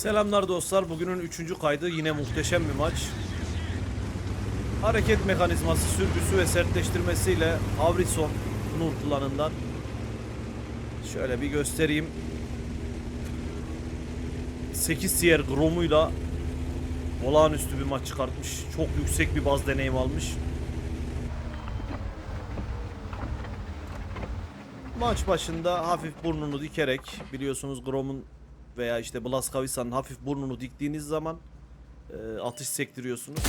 Selamlar dostlar. Bugünün üçüncü kaydı yine muhteşem bir maç. Hareket mekanizması, sürgüsü ve sertleştirmesiyle Havrison'un kullanından şöyle bir göstereyim. 8 tier Grom'uyla olağanüstü bir maç çıkartmış. Çok yüksek bir baz deneyim almış. Maç başında hafif burnunu dikerek biliyorsunuz Grom'un veya işte Blaskavica'nın hafif burnunu diktiğiniz zaman e, atış sektiriyorsunuz.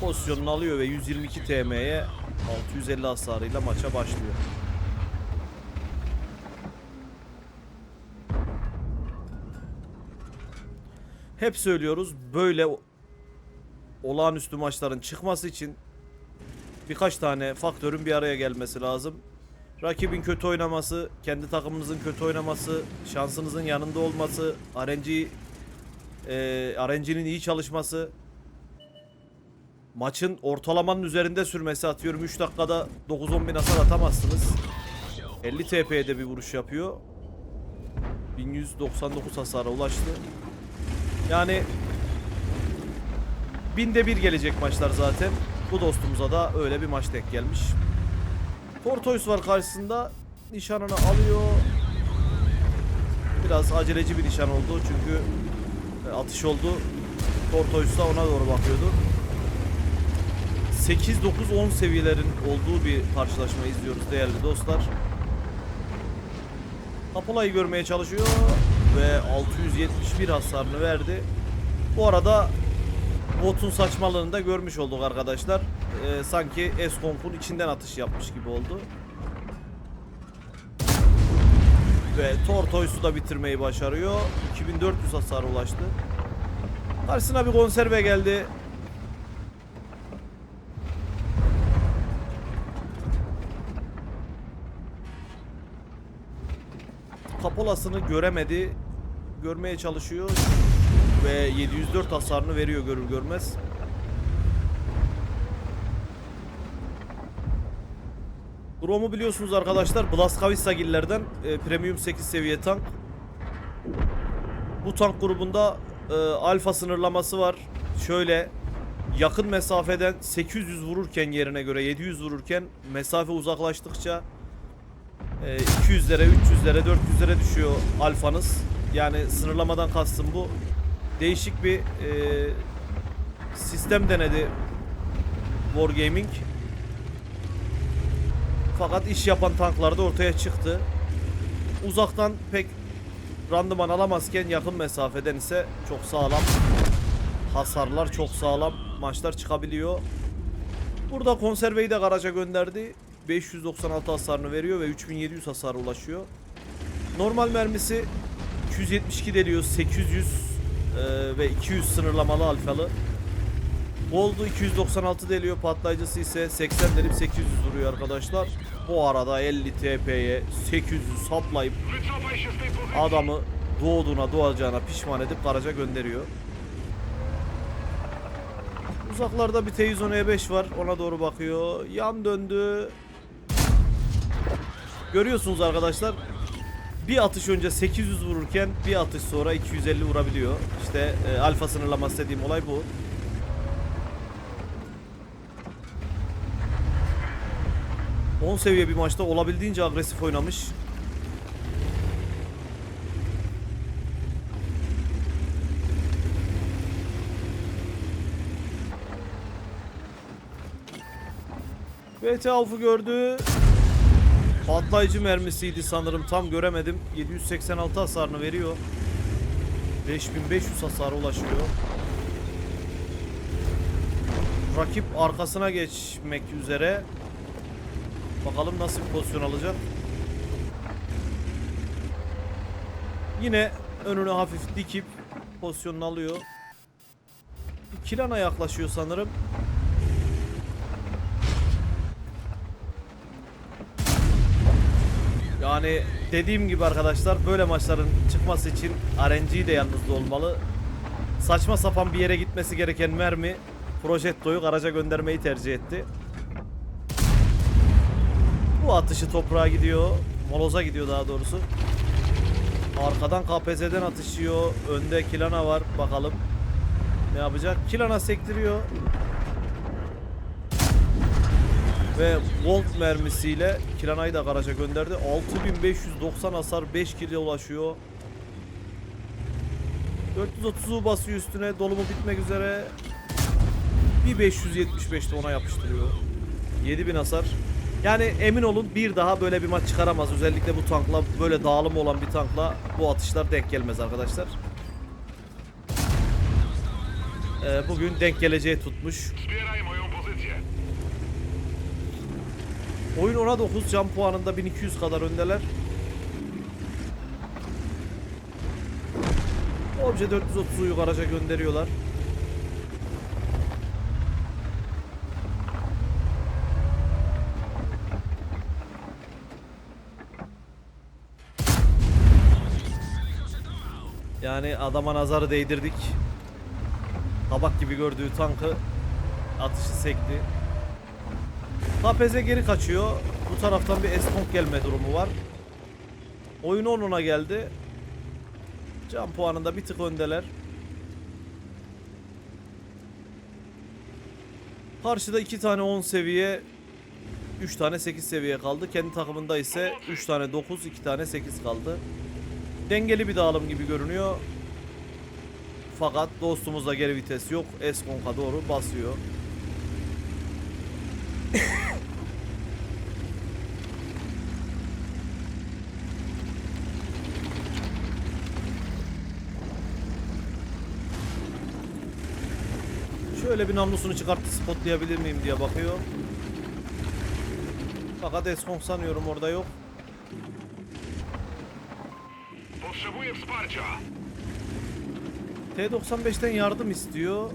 Pozisyonunu alıyor ve 122 TM'ye 650 hasarıyla maça başlıyor. Hep söylüyoruz böyle olağanüstü maçların çıkması için birkaç tane faktörün bir araya gelmesi lazım. Rakibin kötü oynaması, kendi takımınızın kötü oynaması, şansınızın yanında olması, RNG e, RNG'nin iyi çalışması, maçın ortalamanın üzerinde sürmesi atıyorum 3 dakikada 9-10 bin hasar atamazsınız. 50 TP'ye de bir vuruş yapıyor. 1199 hasara ulaştı. Yani binde bir gelecek maçlar zaten. Bu dostumuza da öyle bir maç denk gelmiş. Tortoise var karşısında. Nişanını alıyor. Biraz aceleci bir nişan oldu çünkü e, atış oldu. Tortoise da ona doğru bakıyordu. 8, 9, 10 seviyelerin olduğu bir karşılaşma izliyoruz değerli dostlar. Apollo'yu görmeye çalışıyor ve 671 hasarını verdi. Bu arada botun saçmalığını da görmüş olduk arkadaşlar. Ee, sanki Eskonk'un içinden atış yapmış gibi oldu. Ve Tortoise'u da bitirmeyi başarıyor. 2400 hasar ulaştı. Karşısına bir konserve geldi. Kapolasını göremedi. Görmeye çalışıyor. Ve 704 hasarını veriyor görür görmez. Grom'u biliyorsunuz arkadaşlar Blaskavicagillerden e, Premium 8 seviye tank. Bu tank grubunda e, alfa sınırlaması var. Şöyle yakın mesafeden 800 vururken yerine göre 700 vururken mesafe uzaklaştıkça e, 200'lere, 300'lere, 400'lere düşüyor alfanız. Yani sınırlamadan kastım bu. Değişik bir e, sistem denedi Wargaming. Fakat iş yapan tanklarda ortaya çıktı. Uzaktan pek randıman alamazken yakın mesafeden ise çok sağlam hasarlar çok sağlam maçlar çıkabiliyor. Burada konserveyi de garaja gönderdi. 596 hasarını veriyor ve 3700 hasara ulaşıyor. Normal mermisi 272 deliyor, 800 e, ve 200 sınırlamalı alfalı. Boldu 296 deliyor, patlayıcısı ise 80 delip 800 vuruyor arkadaşlar. Bu arada 50 TP'ye 800 saplayıp adamı doğduğuna doğacağına pişman edip garaja gönderiyor. Uzaklarda bir T110 E5 var. Ona doğru bakıyor. Yan döndü. Görüyorsunuz arkadaşlar. Bir atış önce 800 vururken bir atış sonra 250 vurabiliyor. İşte e, alfa sınırlaması dediğim olay bu. ...10 seviye bir maçta olabildiğince agresif oynamış. VT Alf'ı gördü. Patlayıcı mermisiydi sanırım tam göremedim. 786 hasarını veriyor. 5500 hasara ulaşıyor. Rakip arkasına geçmek üzere. Bakalım nasıl bir pozisyon alacak. Yine önüne hafif dikip pozisyonunu alıyor. Kilana yaklaşıyor sanırım. Yani dediğim gibi arkadaşlar böyle maçların çıkması için RNG de yanınızda olmalı. Saçma sapan bir yere gitmesi gereken mermi Projetto'yu garaja göndermeyi tercih etti. Bu atışı toprağa gidiyor. Moloza gidiyor daha doğrusu. Arkadan KPZ'den atışıyor. Önde Kilana var. Bakalım. Ne yapacak? Kilana sektiriyor. Ve Volt mermisiyle Kilana'yı da garaja gönderdi. 6590 hasar 5 kill'e ulaşıyor. 430'u basıyor üstüne. Dolumu bitmek üzere. Bir 575 de ona yapıştırıyor. 7000 hasar. Yani emin olun bir daha böyle bir maç çıkaramaz. Özellikle bu tankla böyle dağılım olan bir tankla bu atışlar denk gelmez arkadaşlar. Ee, bugün denk geleceği tutmuş. Oyun 10'a 9 can puanında 1200 kadar öndeler. Obje 430'u garaja gönderiyorlar. Yani adama nazarı değdirdik. Tabak gibi gördüğü tankı atışı sekti. KPZ geri kaçıyor. Bu taraftan bir Eskonk gelme durumu var. Oyun 10'una geldi. Can puanında bir tık öndeler. Karşıda 2 tane 10 seviye 3 tane 8 seviye kaldı. Kendi takımında ise 3 tane 9 2 tane 8 kaldı. Dengeli bir dağılım gibi görünüyor. Fakat dostumuzda geri vites yok. Eskonk'a doğru basıyor. Şöyle bir namlusunu çıkarttı spotlayabilir miyim diye bakıyor. Fakat Eskong sanıyorum orada yok. Potrzebuję wsparcia. T95'ten yardım istiyor.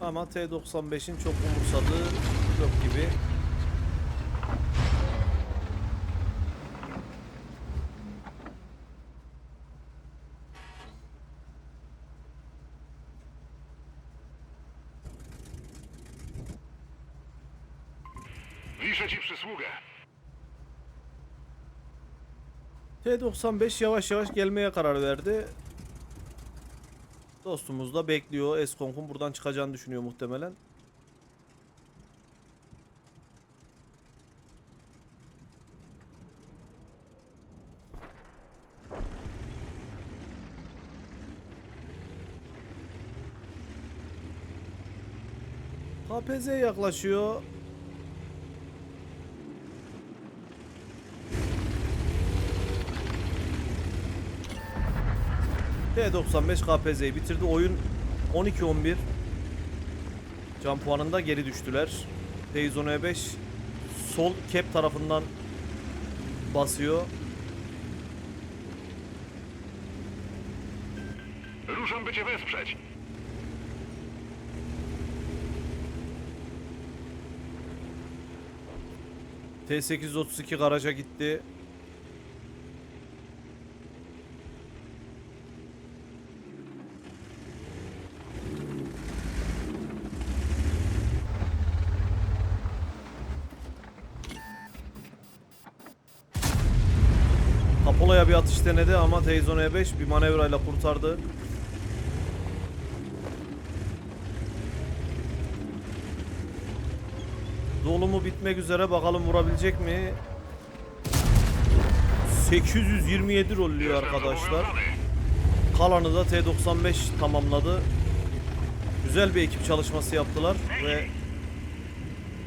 Ama T95'in çok umursadığı yok gibi. Wiszę ci przysługę. T95 yavaş yavaş gelmeye karar verdi. Dostumuz da bekliyor. Eskong'un buradan çıkacağını düşünüyor muhtemelen. KPZ yaklaşıyor. T95 KPZ'yi bitirdi. Oyun 12-11. Can puanında geri düştüler. T110 5 sol cap tarafından basıyor. Ruszam, by cię wesprzeć. T832 garaja gitti. Kapola'ya bir atış denedi ama Teyzon E5 bir manevrayla kurtardı. Dolumu bitmek üzere bakalım vurabilecek mi? 827 rollüyor arkadaşlar. Kalanı da T95 tamamladı. Güzel bir ekip çalışması yaptılar ve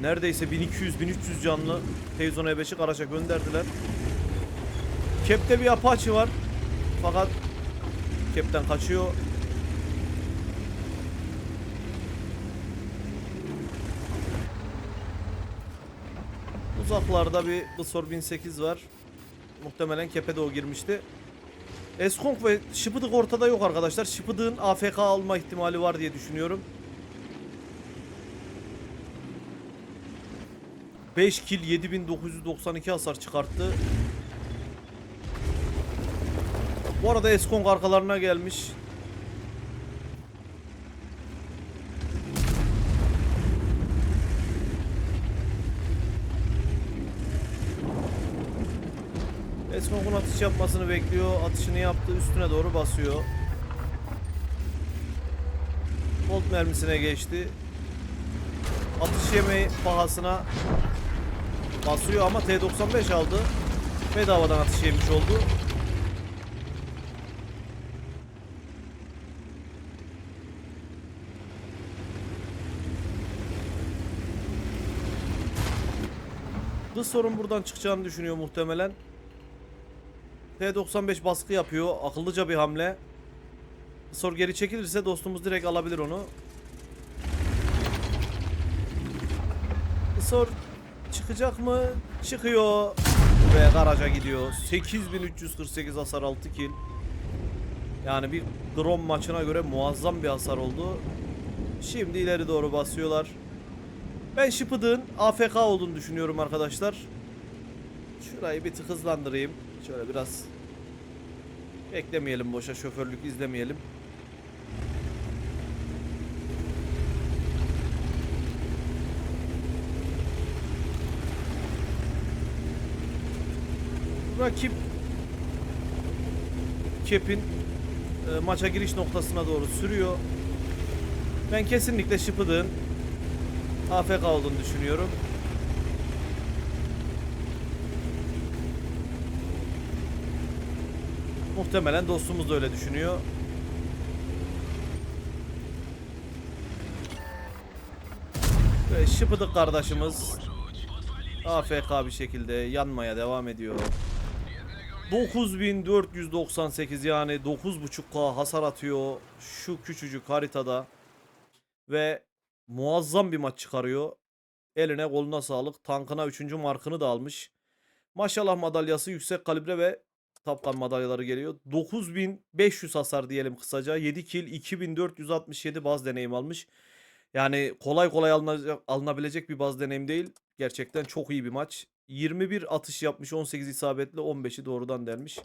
neredeyse 1200-1300 canlı Teyzon E5'i Karaş'a gönderdiler. Kep'te bir Apache var. Fakat Kep'ten kaçıyor. Uzaklarda bir Kısor 1008 var. Muhtemelen Kep'e de o girmişti. Eskong ve Şıpıdık ortada yok arkadaşlar. Şıpıdık'ın AFK alma ihtimali var diye düşünüyorum. 5 kill 7992 hasar çıkarttı. Bu arada Eskong arkalarına gelmiş. Eskok'un atış yapmasını bekliyor. Atışını yaptı. Üstüne doğru basıyor. Bolt mermisine geçti. Atış yemeği pahasına basıyor ama T95 aldı. Bedavadan atış yemiş oldu. Bu sorun buradan çıkacağını düşünüyor muhtemelen. T95 baskı yapıyor. Akıllıca bir hamle. Sor geri çekilirse dostumuz direkt alabilir onu. Sor çıkacak mı? Çıkıyor. Ve garaja gidiyor. 8348 hasar 6 kill. Yani bir Grom maçına göre muazzam bir hasar oldu. Şimdi ileri doğru basıyorlar. Ben Şıpıdık'ın AFK olduğunu düşünüyorum arkadaşlar. Şurayı bir tık hızlandırayım. Şöyle biraz beklemeyelim boşa şoförlük izlemeyelim. Rakip Kep'in e, maça giriş noktasına doğru sürüyor. Ben kesinlikle Şıpıdık'ın AFK olduğunu düşünüyorum. Muhtemelen dostumuz da öyle düşünüyor. Ve şıpıdık kardeşimiz AFK bir şekilde yanmaya devam ediyor. 9498 yani 9.5k hasar atıyor şu küçücük haritada ve muazzam bir maç çıkarıyor. Eline koluna sağlık. Tankına 3. markını da almış. Maşallah madalyası yüksek kalibre ve tapkan madalyaları geliyor. 9500 hasar diyelim kısaca. 7 kill 2467 baz deneyim almış. Yani kolay kolay alınacak, alınabilecek bir baz deneyim değil. Gerçekten çok iyi bir maç. 21 atış yapmış 18 isabetli 15'i doğrudan delmiş.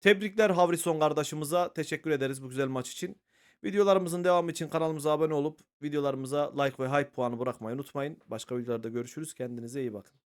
Tebrikler Havrison kardeşimize. Teşekkür ederiz bu güzel maç için. Videolarımızın devamı için kanalımıza abone olup videolarımıza like ve hype puanı bırakmayı unutmayın. Başka videolarda görüşürüz. Kendinize iyi bakın.